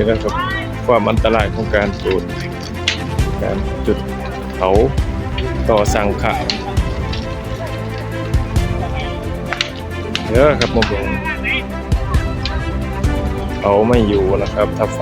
นี่นะครับความอันตรายของการจุดการจุดเผาต่อสังขารเยอะครับมาเบิ่งเผาไม่อยู่นะครับ ถ้าไฟ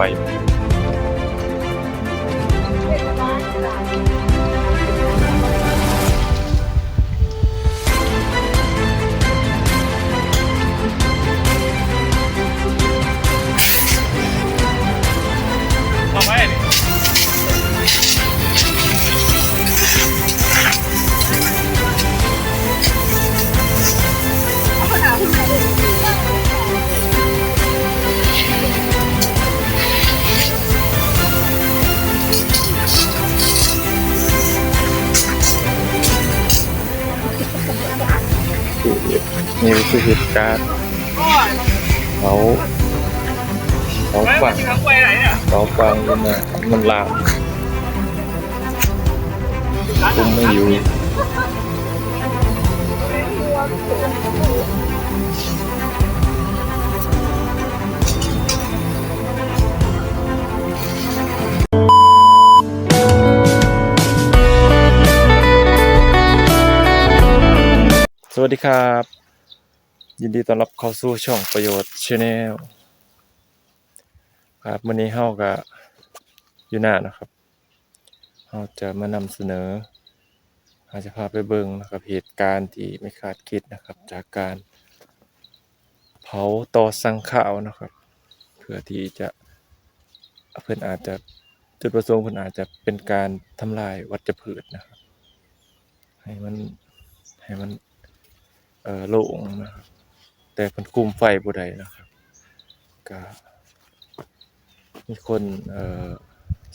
การณ์เขาเขาฝังเขาฝังมันน่ะมันลามคุมไม่อยู่สวัสดีครับ ยินดีต้อนรับเข้าสู่ช่องประโยชน์ชาแนลครับวันนี้เฮาก็อยู่หน้านะครับเฮาจะมานำเสนออาจจะพาไปเบิ่งนะครับเหตุการณ์ที่ไม่คาดคิดนะครับ จากการเผาต่อสังขาวนะครับ เพื่อที่จะเพิ่นอาจจะจุดประสงค์เพิ่นอาจจะเป็นการทำลายวัชพืชนะครับ ให้มันให้มันเอ่อโล่งนะครับ แต่เพิ่นคุมไฟบ่ได้นะครับก็มีคนเอ่อ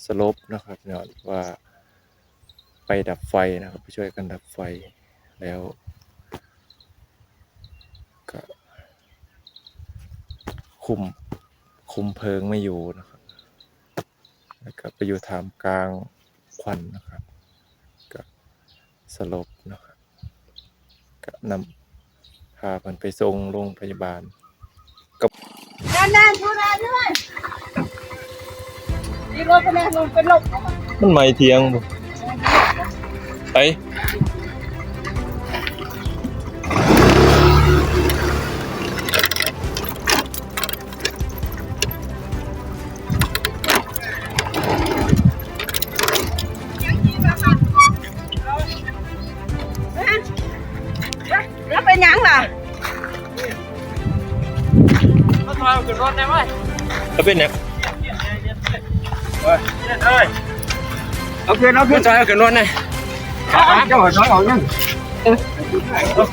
สลบนะครับย้อนว่าไปดับไฟนะครับไปช่วยกันดับไฟแล้วก็คุมคุมเพลิงไม่อยู่นะครับแล้วก็ไปอยู่ทามกลางควันนะครับก็สลบนะครับก็นำ พามันไปส่งโรงพยาบาลนานๆทุนานด้วยดีรถคะแนนลงเป็นลบมันไม่เทียงบ่ไป แล้วเป็นเนี่ยเอาขึ้นเอาขึ้นถอยขึ้นรถได้เจ้าถอยออกยังเอา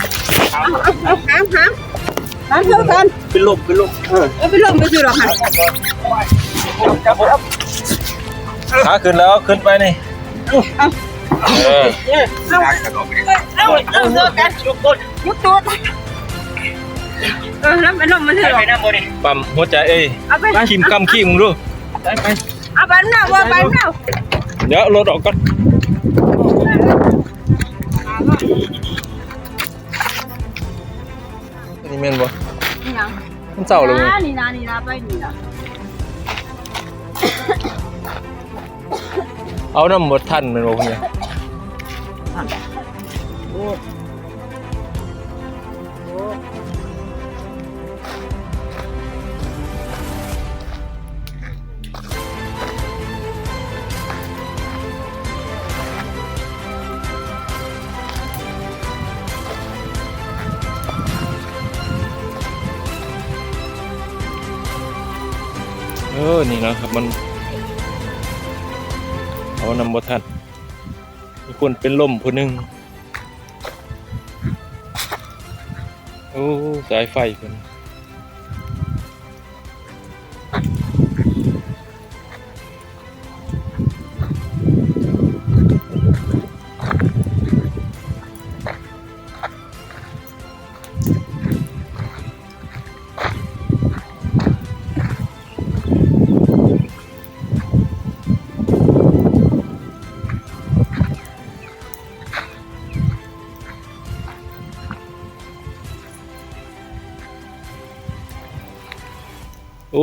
หามหามหามเท่ากันเป็นลมเป็นลมเออเอาไปลงไปสิหรอค่ะขาขึ้นแล้วขึ้นไปนี่เออเอาเอาเอาเท่ากันยุบตัวยุบตัวเอ อแล้วไปลงมาสิหรอไปนั่งบนนี่ปั๊มหัวใจเอ้ยเอาไปขีมกำขี้มึงดูไปไปเอาไปหน้าว่าไปหน้าเดี๋ยวรถออกก่อนนี่แม่นบ่นี่ยังมันเศร้าเลยนี่นะนี่นะไปนี่นะเอาน้ำหมดทันแม่นบ่คุณเนี่ยโอนี่นะครับ มันเอานำบทันมีคนเป็นลมคนหนึ่งโอ้ สายไฟคน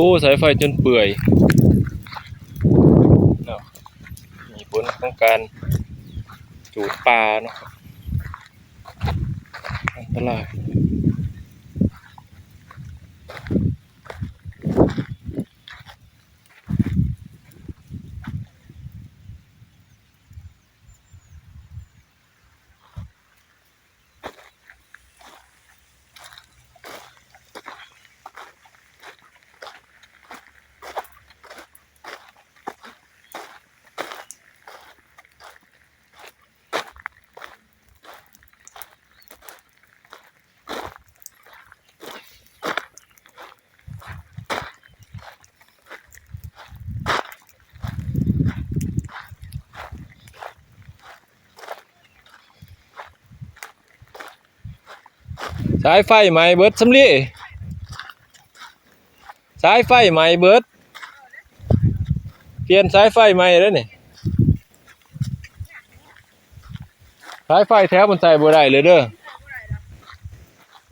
โอ้สายไฟจนเปื่อยมีผลของการจูดปลาเนาะอันตราย สายไฟไหมเบิดสำลีสายไฟไหมเบิด เปลี่ยนสายไฟใหม่แล้วนี่สายไฟแถวมันใส่บ่ได้เลยเด้อ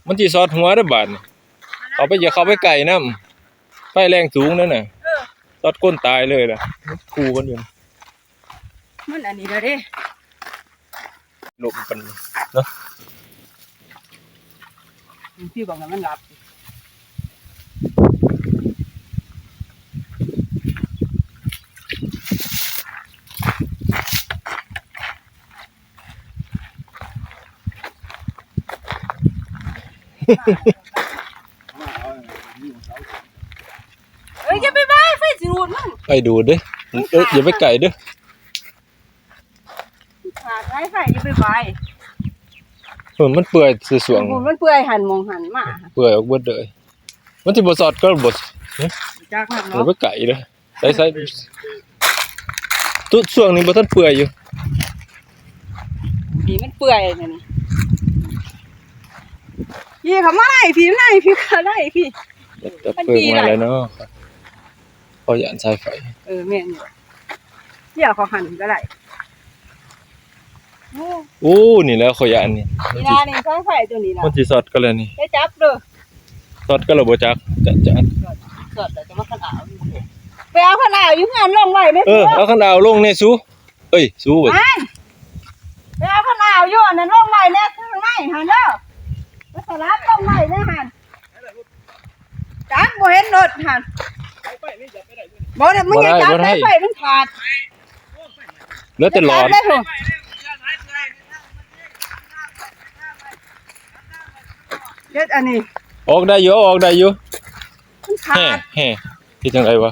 มันสิสอดหัวเด้อบาดนี่เอาไปอย่าเข้าไปไกลนํไฟแรงสูงนั่นน่ะสอดก้นตายเลยล่ะมันคู่กันอยู่มันอันนี้เด้อเด้ลมกัน พี่บอกว่ามันหลับเอ้ยอย่าไปบ้าไฟสิรูดมึงไปดูดเด้อเอ้ยอย่าไปไกลเด้อ ขาดไฟไฟอย่าไปบ้า เออมันเปื่อยสวงมันมันเปื่อยหันมองหันมาๆเปื่อยออกเบิดเลยมันสิบ่สอดก็บ่จากมันอย่าเนาะไปไกลเด้อใส่ใส่ตุช่วงนี้บ่ทันเปื่อยอยู่ผีมันเปื่อยนี่นี่พี่เขามาไล่พี่ไล่พี่เขาไล่พี่จะเปิดมาแล้วเนาะพอหยานสายไฟเออแม่นอยู่เดี๋ยวเขาหันก็ได้โอ้โอ้นี่แล้วขอยหยานนี่นี่นานี่ไฟไฟตัวนี้นะมันสิสอดกันแล้วนี่ได้จับเด้อสอดกันแล้วบ่จักจะจะสดแต่จะมาขนาวอยู่ไปเอาขนาวอยู่งานลงไว้ไหมเออเอาคันดาวลงในสูเอ้ยสูบ่ไปเอาขนาวอยู่อันนั้นลงไว้แน่ข้างในหันเด้อมาสลับลงไว้แน่หันจักบ่เห็นรถหันบ่ได้มึงอย่าจับสายไฟมันขาดเหลือแต่หลอด จับได้ เหรอเด็ดอันนี้ออกได้อยู่เอาออกได้อยู่มันขาแฮ่ดแฮ่ที่จังไดวะ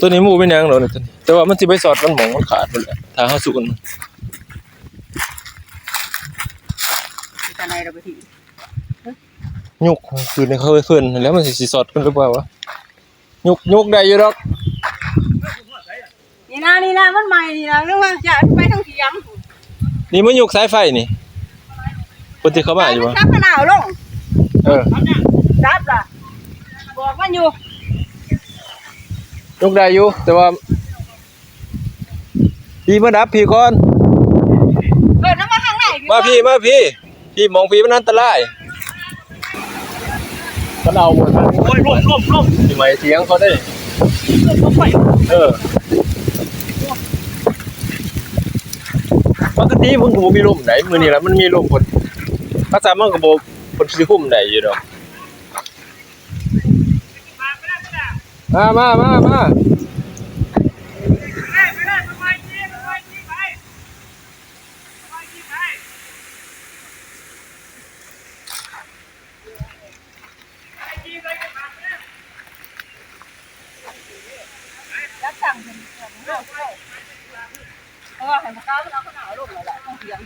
ตัวนี้หมู่เป็นหยังดอกนี่ตัวนี้แต่ว่ามันสิไปสอดมันหมองมันขาดหมดแหละถ้าเฮาสู้กันมันจะไหนเราไปทียุกคือในเขาเพิ่นแล้วมันสิสิสอดกันหรือเปล่าวะยุกยุกได้อยู่ดอกนี่นะนี่นะมันใหม่นี่นะเรื่องว่าจะไปทางเถียงนี่มันยุกสายไฟนี่คนที่เข้ามาอยู่มับ่นจับขนาวลง เออจับล่ะบอกมันอยู่ยุกได้อยู่ แต่ว่าพี่มาดับพี่ก่อนเกิดน้ำมาข้างในมาพี่มาพี่ พี่มองพี่มันอันตรายมันเอาหมดโอ้ยร่มร่มร่มพี่ไม่เสียงเขาได้ร่มไปเออปกติมึงก็บ่มีลมไหนมื้อนี้ล่ะมันมีลมคนภาษามันก็บ่ คนสิคุ้มได้อยู่ดอกมามามามาจับสั่งเป็นเออให้มันก้าวมันเอาขนาวลงเลยแหละทางเถียง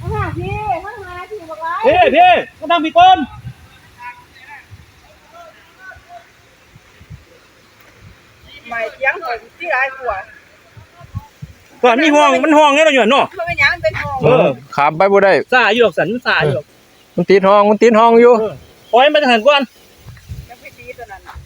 ข้างหน้าพี่ข้างหน้า พี่บอกว่าพี่พี่ก็ทำพี่ก้นใหม่เถียงเถอะที่ร้ายกว่าก่อนมีห้องมันห้องไงเราอยู่เนาะมันเป็นหยังมันเป็นทองเออขามไปบ่ได้ สาอยู่ดอกสันสาอยู่มันติดห้องมันติดห้องอยู่ ปล่อยมันจะหันก่อน ยังไม่ตีตัวนั้นน่ะ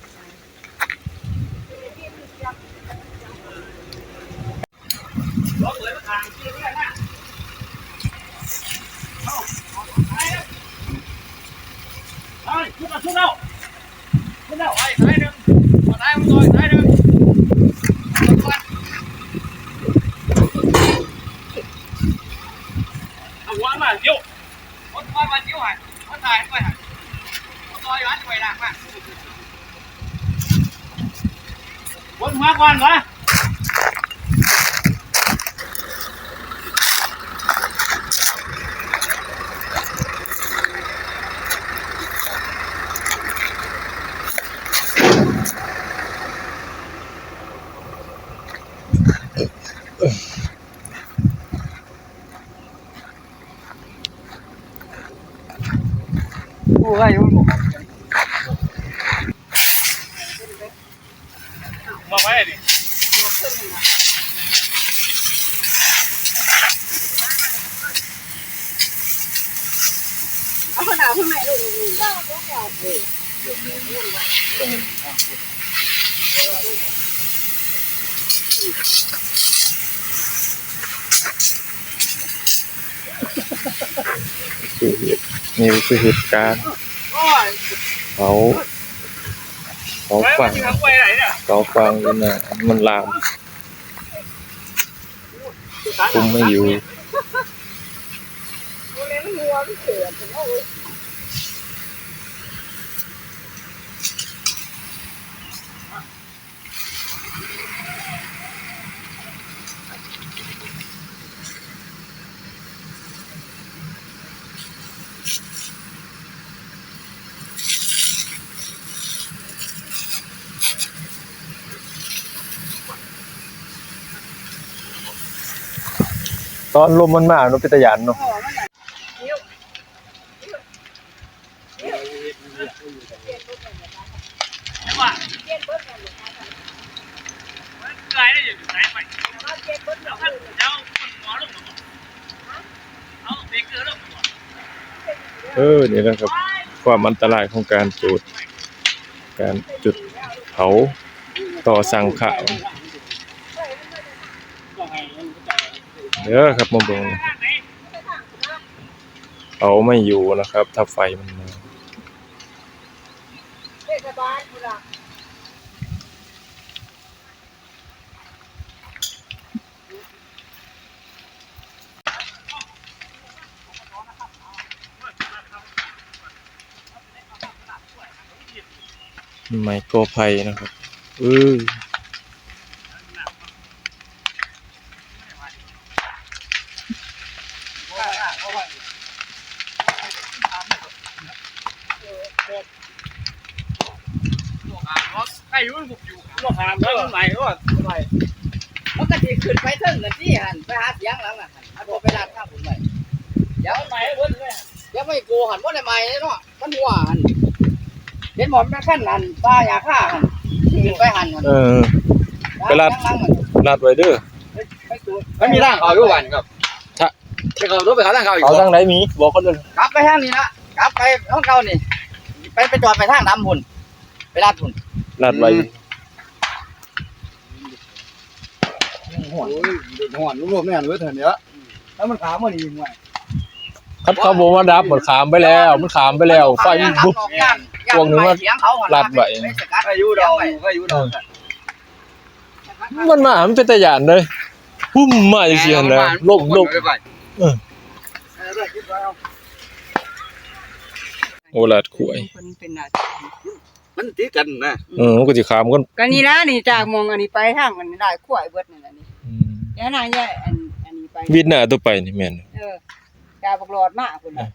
ไปชุดเอาชุดเอา งมาก่อนวะ โอ้ยอยู่หมด มาไว้ดิ เอาขนาดข้างในลูกนี่คือเหตุนี่คือเหตุการณ์โอ้ยเขาเขาไว้ฟัมันงจะทำไวไหนเนี่ยเขาฟังอยู่นะมันลามคุมไม่อยู่โอ้ยมันงัวมันเสือเป็นโอ้ย ตอนลมมันมาเนาะเป็นตะยันเนาะพ่อมันน่ะนิ้ว ไม่ว่ามันไกลได้อยู่ไหนไปเดี๋ยวมันเดี๋ยวคนหมอลงมาเอาเบเกอร์ลงมา เออนี่นะครับ ความอันตรายของการจุด การจุดเผาต่อสังข่าวเด้อครับมาเบิ่งเผาไม่อยู่นะครับ ถ้าไฟมันมา เทศบาลพุ่นล่ะ ไมโครไฟนะครับเออใครอยู่บุกอยู่ลูกหามแล้วไหนก็ไหนมันก็สิขึ้นไปเทิงกันที่หันไปหาเสียงหลังน่ะหันเวไปลาดข้างผมไว้เดี๋ยวไหนเบิ้ลเลยเดี๋ยวไม่โกหันบ่ได้ใหม่เลยเนาะมันหัวหัน เห็นหมอนแม่ขั้นหันป้ายาฆ่าหันขึ้นไปหันหันเออ ไปลาดเสียงหลังมันลาดไว้เด้อไปตัวมันมีร่างเขาอยู่วันครับถ้าจะเขารู้ไปเขาร่างเขาอีกเอาทางไหนมีบอกเขาเลยกลับไปทางนี้ละกลับไปห้องเก่านี่ไปไปจอดไปทางดำพุ่นไปลาดพุ่นลาดไว้หัวหัวรวมๆแม่นเว้ยเถอะเนี้ยแล้วมันขามมันอีกไงคัดเขาบอกว่าดับมันขามไปแล้ว มันขามไปแล้ว ไฟบุกย่านย่าน พวกนึงว่าไปเสียงเขาหันลาดไว้ไปสกัดอายุดอกอายุดอกมันมามันเป็นตะยานเลยพุ่มมาจังซี่หั่นนะลมลมโอลาดขวยมันเป็นหน้ามันตีกันนะเออมันก็สิขามกันก็นี่นะนี่จากมองอันนี้ไปทางอันนี้ได้ขวายเบิดนี่แหละนี่อืมย่านางใหญ่อันอันนี้ไปวิดหน้าตัวไปนี่แม่นเออดาวบักหลอดมากพุ่นน่ะ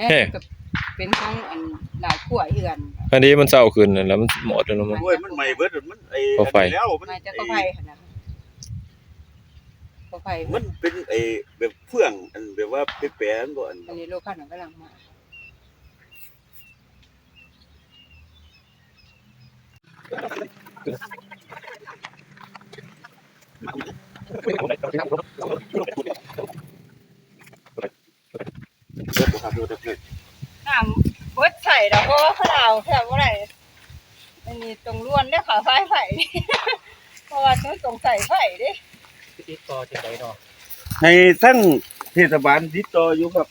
เอ๊ะก็เป็นทั้งอันหลายขวายเฮือนอันนี้มันเศร้าขึ้นนั่นแล้วมันหมดแล้วเนาะมัน โอ้ยมันใหม่เบิดมันไอ้เขาไฟแล้วมันมาจากกระไผหั่นน่ะกระไผมันเป็นไอ้แบบเฟื่องอันแบบว่าแปรๆอันบ่อันอันนี้โลคันกำลังมา น้ำเบิดใส่ดอกเพราะว่าเขาเอาแค่บ่ได้อันนี้ตรงล้วนเด้อค่ะไฟไฟเพราะว่าต้องตรงใส่ไฟเด้ติดต่อจังได๋เนาะให้ทั้งเทศบาลติดต่ออยู่ครับ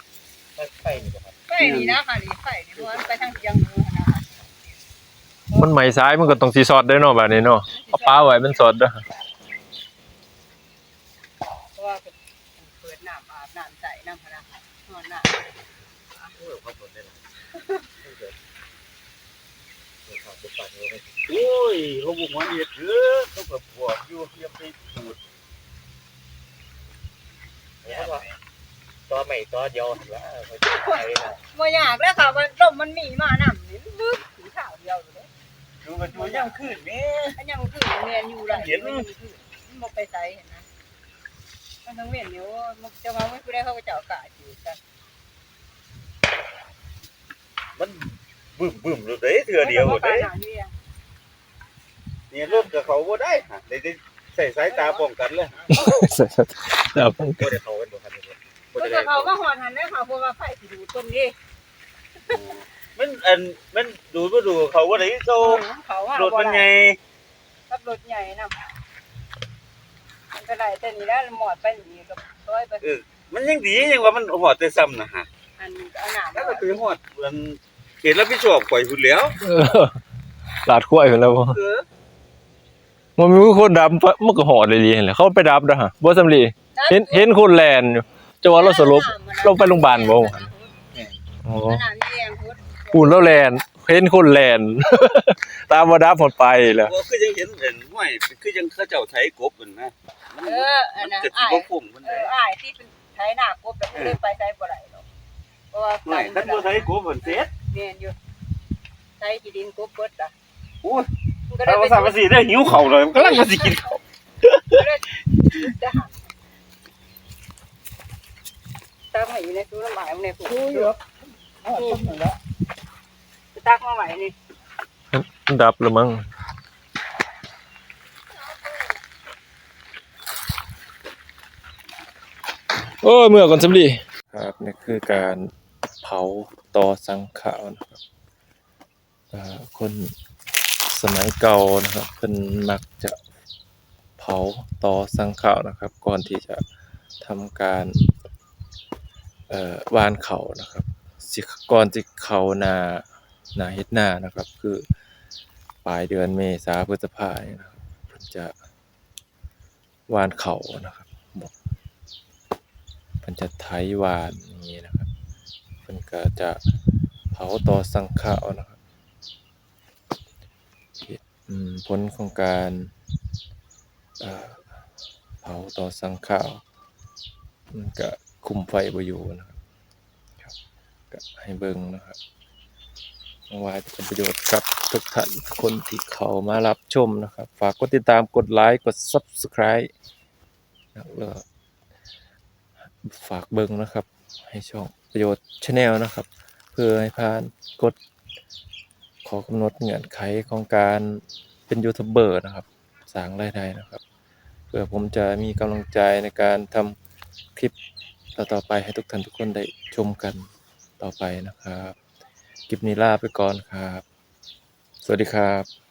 ไฟนี่บ่ครับไฟนี่นะค่ะนี่ไฟนี่เพราะว่ามันไปทางเชียงมือนะคะมันไหม้ซ้ายมันก็ต้องสิสอดได้เนาะบัดนี้เนาะเอาปลาไว้มันสอดเด้อเพราะว่าเปิดน้ำอาบน้ำใส่น้ำพนักน โอ้ยเขาบุกมันเฮ็ดเด้อเขาก็บอกอยู่อย่าไปพูดต่อใหม่ต่อเดียวแล้วไปไปนะบ่อยากแล้วค่ะมันลมมันมีมาหนำนี่ลึกสีขาวเดียวเลยดูกันอยู่ย่ำขึ้นแม่ยังคือเรียนอยู่ละเห็นมันไปไสเห็นนะมันทั้งเวียนอยู่มันจะมาไม่ผู้เขาก็เจ้ากะอยู่กัน มันบึ้มบึ้มเลยเด้เถื่อเดียวเด้เนี่ยรถกับเขาบ่ได้ฮะได้ได้ใส่สายตาป้องกันเลยครับบ่ได้เขากันบ่ทันเลยบ่ก็ได้เขาก็หอนหันได้ค่ะเพราะว่าไฟสิดูต้นนี้มันอันมันดูบ่ดูเขาบ่ได้โซเขาว่ารถมันใหญ่กับรถใหญ่นำมันก็ได้แต่นี่แล้วหมอดไปนี่ก็ร้อยไปมันยังดียังว่ามันหอดแต่ซ้ำนะฮะ อันเอาหน้าแล้มาวก็คือหอดมันเขตรับผิดชอบข่อยพุ่นแล้วเออลาดขั้วอยู่แล้วบ่เออมันมีคนดำปะมันก็หอดเลยดีแหละเขาไปดับนะฮะบ่สำลีเห็นเห็นคนแลนอยู่จะว่าเราสลบลงไปโรงพยาบาลบ่อ๋อขนาดนี้เองพุทธอุ่นแล้วแลนเห็นคนแลนตามบ่ดับหมดไปแล้วว่าคือยังเห็นเห็นห้วยคือยังเขาเจ้าไถกบนั่นนะมันเอออันมันนั้นจะสิอ้ายบ่คุ้มมันเอได้ออ้ายที่เป็นไถหน้ากบแล้วบ่ได้ไปไสบ่ได้หรอกเพราะว่าห้วยคันบ่ไถกบมันเสร็จเรียนอยู่ไถที่ดินกบเบิดล่ะโอ้ยมันก็ถ้าได้ว่าไปสามภาษีได้หิวข้าวเลยมันกำลังจะสิกินข้าวจะหันตั้งไว้อยู่ในตู้น้ำหมายในผู้อยู่ตักมาไว้นี่ดับแล้วมั้งโอ้ยเมื่อก่อนสำลีครับนี่คือการ เผาตอสังขาวนะครับคนสมัยเก่านะครับเพิ่นมักจะเผาตอสังขาวนะครับ ก่อนที่จะทำการวานเขานะครับสิก่อนสิเขานานาเฮ็ดนานะครับ คือปลายเดือนเมษาพฤษภาเนี่ยนะครับจะวานเขานะครับบอกเพิ่นจะไถวานอย่างนี้นะ พิ่นก็จะเผาต่อสังขานะครับผลของการเผาต่อสังขาวมันก็คุมไฟบ่อยู่นะครับก็ให้เบิ่งนะครับไว้เป็นประโยชน์กับทุกท่านคนที่เข้ามารับชมนะครับ ฝากกดติดตามกดไลค์กด Subscribe แล้วฝากเบิ่งนะครับ ให้ช่อง ประโยชน์ชาแนลนะครับ เพื่อให้ผ่านกฎขอกำหนดเงื่อนไขของการเป็นยูทูบเบอร์นะครับสร้างรายได้นะครับ เพื่อผมจะมีกำลังใจในการทำคลิปต่อๆไปให้ทุกท่านทุกคนได้ชมกันต่อไปนะครับคลิปนี้ลาไปก่อนครับ สวัสดีครับ